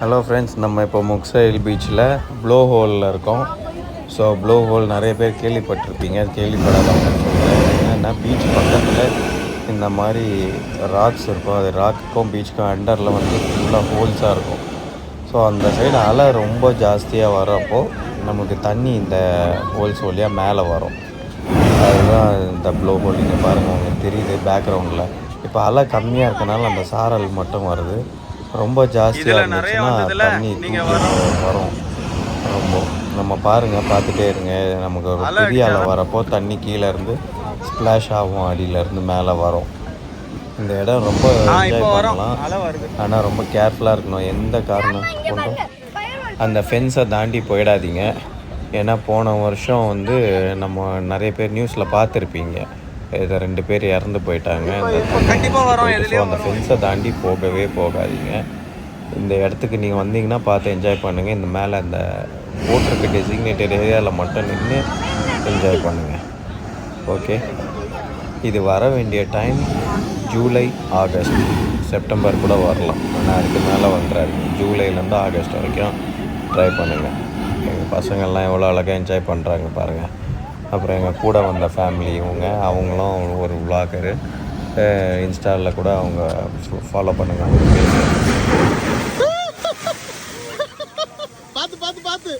Hello friends நம்ம இப்போ முக்சைல் பீச்சில் ப்ளோ ஹோலில் இருக்கோம். ஸோ ப்ளோ ஹோல் நிறைய பேர் கேள்விப்பட்டிருப்பீங்க. கேள்விப்படாதவங்கன்னு சொல்கிறேன் என்னென்னா பீச் பக்கத்தில் இந்த மாதிரி ராக்ஸ் இருக்கும். அது ராக்குக்கும் பீச்சுக்கும் அண்டரில் வந்து ஃபுல்லாக ஹோல்ஸாக இருக்கும். ஸோ அந்த சைடு அலை ரொம்ப ஜாஸ்தியாக வரப்போ நமக்கு தண்ணி இந்த ஹோல்ஸ் வழியாக மேலே வரும். அதுதான் இந்த ப்ளோ ஹோல். இங்கே பாருங்கள் உங்களுக்கு தெரியுது பேக்ரவுண்டில் இப்போ அலை கம்மியாக இருக்கனால அந்த சாரல் மட்டும் வருது. ரொம்ப ஜாஸ்தியாக இருந்துச்சுன்னா தண்ணி வரும். ரொம்ப. நம்ம பாருங்கள் பார்த்துட்டே இருங்க. நமக்கு ஒரு பெரிய அலை வரப்போ தண்ணி கீழே இருந்து ஸ்ப்ளாஷ் ஆகும் அடியிலேருந்து மேலே வரும். இந்த இடம் ரொம்ப என்ஜாய் பண்ணலாம். ஆனால் ரொம்ப கேர்ஃபுல்லாக இருக்கணும். எந்த காரணம் கொண்டும் அந்த ஃபென்ஸை தாண்டி போயிடாதீங்க. ஏன்னா போன வருஷம் வந்து நம்ம நிறைய பேர் நியூஸில் பார்த்துருப்பீங்க. இதை ரெண்டு பேர் இறந்து போயிட்டாங்க. ஸோ அந்த ஃபென்ஸை தாண்டி போகவே போகாதீங்க. இந்த இடத்துக்கு நீங்கள் வந்தீங்கன்னா பார்த்து என்ஜாய் பண்ணுங்கள் இந்த மேலே அந்த போட்டிருக்க டெசிக்னேட்டட் ஏரியாவில் மட்டும் நின்று என்ஜாய் பண்ணுங்கள் ஓகே இது வர வேண்டிய டைம் ஜூலை ஆகஸ்ட் செப்டம்பர் கூட வரலாம். ஆனால் அதுக்கு மேலே வந்துடாது ஜூலைலேருந்து ஆகஸ்ட் வரைக்கும் ட்ரை பண்ணுங்கள் எங்கள் பசங்கள்லாம் எவ்வளோ அழகாக என்ஜாய் பண்ணுறாங்க பாருங்கள் அப்புறம் எங்கள் கூட வந்த ஃபேமிலி இவங்க அவங்களும் ஒரு விளாகரு இன்ஸ்டாவில் கூட அவங்க ஃபாலோ பண்ணுங்க. பார்த்து பார்த்து பார்த்து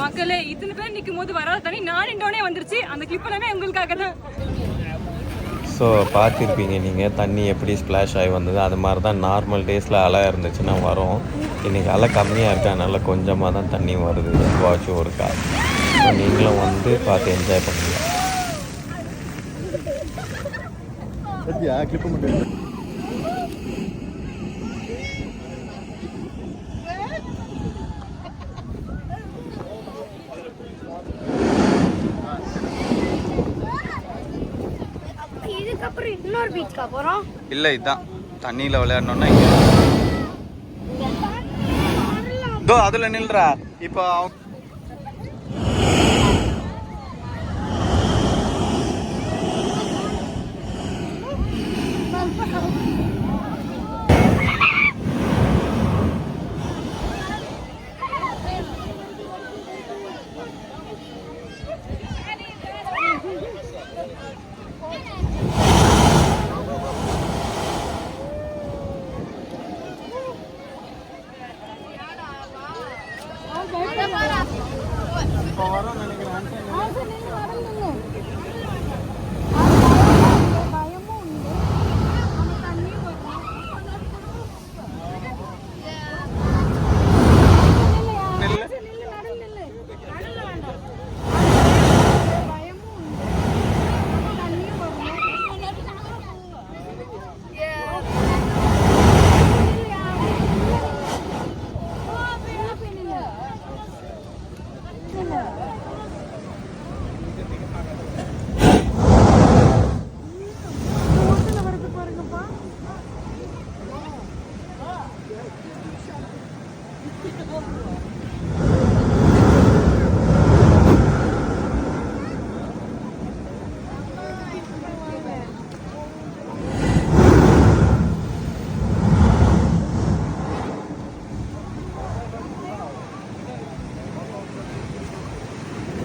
மக்களே இத்தனை பேர் நிற்கும் போது வராத தண்ணி நான் வந்துருச்சு. அந்த கிளிப் எல்லாமே உங்களுக்காக தான் ஸோ பார்த்துருப்பீங்க நீங்கள் தண்ணி எப்படி ஸ்ப்ளாஷ் ஆகி வந்தது? அது மாதிரி தான் நார்மல் டேஸில் அலை இருந்துச்சுன்னா வரும். இன்றைக்கி அலை கம்மியாக இருக்கா. அதனால் கொஞ்சமாக தான் தண்ணி வருது. வாட்சும் இருக்கா ஸோ நீங்களும் வந்து பார்த்து என்ஜாய் பண்ணுங்க. இன்னொரு பீச்சுக்கா போறோம்? இல்லை இதுதான் தண்ணியில் விளையாடணும்னா இங்கே. இதோ அதில் நில்றா. இப்போ அவங்க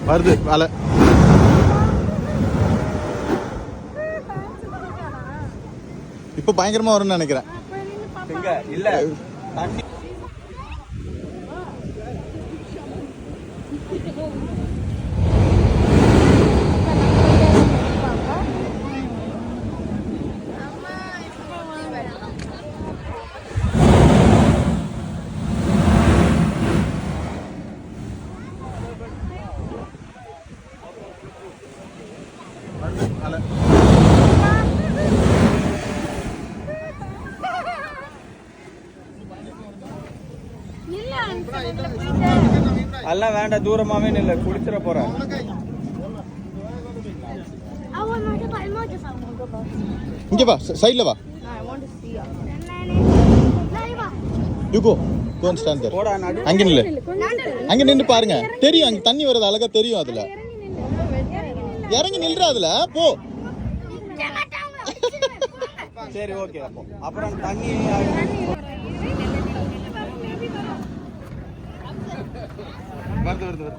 வருது அலை இப்போ பயங்கரமா வரும்னு நினைக்கிறேன். இல்லை தண்ணி அலை எல்லாம் வேண்டாம் தூரமாகவே நில்ல. குளிச்சிட சாப்பிடுங்க இங்க வா சைடுல வா. யூ கோ கோ ஸ்டாண்ட் தேர் அங்க நில்லு. அங்க நின்னு பாருங்க. தெரியும் அங்க தண்ணி வருது அழகா தெரியும் அதுல. இறங்கி நில்ற அதுல. போ. சரி ஓகே அப்போ அப்புறம் தண்ணி வருது வருது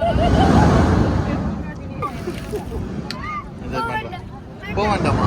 வருது. போக வேண்டாமா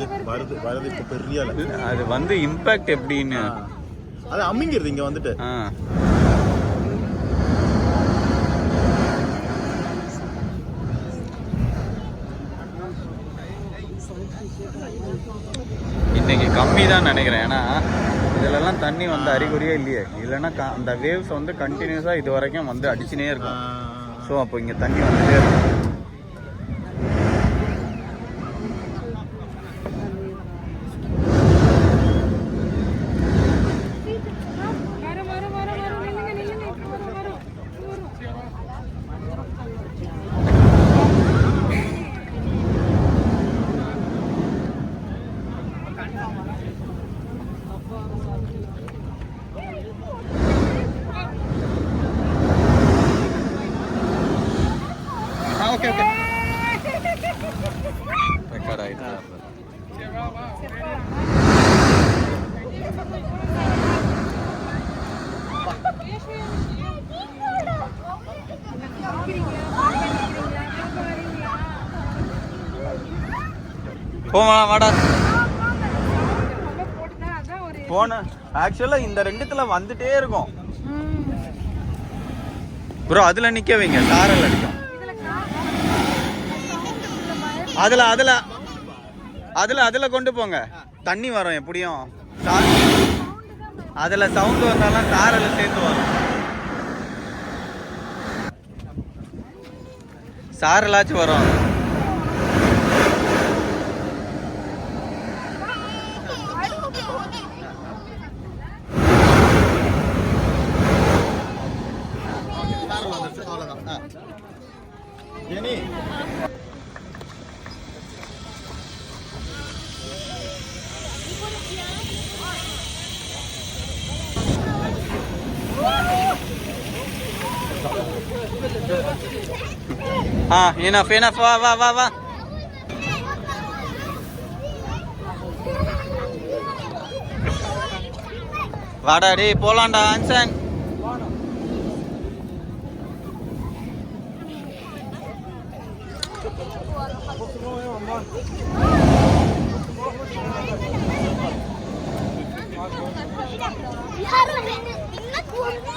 வருது வருது வருது இப்போ பெரிய அது வந்து இம்பாக்ட் எப்படின்னு. அது அம்மிங்கிறது இங்க வந்துட்டு. இன்னைக்கு கம்மி தான் நினைக்கிறேன். ஏன்னா இதுலலாம் தண்ணி வந்து அறிகுறியே இல்லையே. இல்லைன்னா அந்த வேவ்ஸ் வந்து கண்டினியூஸாக இது வரைக்கும் வந்து அடிச்சுனே இருக்கும். ஸோ அப்போ இங்கே தண்ணி வந்துட்டே இருக்கும் வரும் வரும் வரும் வரும் நில்லுங்க நில்லுங்க இப்போ வரும் வரும் வரும் ஓகே ஓகே ரெக்கார்ட் ஆகிட்டு போமா வாடா. போன ஆக்சுவலாக இந்த ரெண்டுத்துல வந்துட்டே இருக்கும். ப்ரோ அதில் நிற்க வைங்க. சாரல் அடிக்கும். அதில் அதில் அதில் அதில் கொண்டு போங்க. தண்ணி வரும் எப்படியும். அதில் சவுண்டு வந்தாலும் சாரல் சேர்ந்து வரும். சாரலாச்சும் வரும். அவ்வளோதான் ஆ இனஃப் இனஃப் வா வா வா வா வாடா டேய் போலாம்டா ஆன்சன் யாரும் என்ன கூறுங்க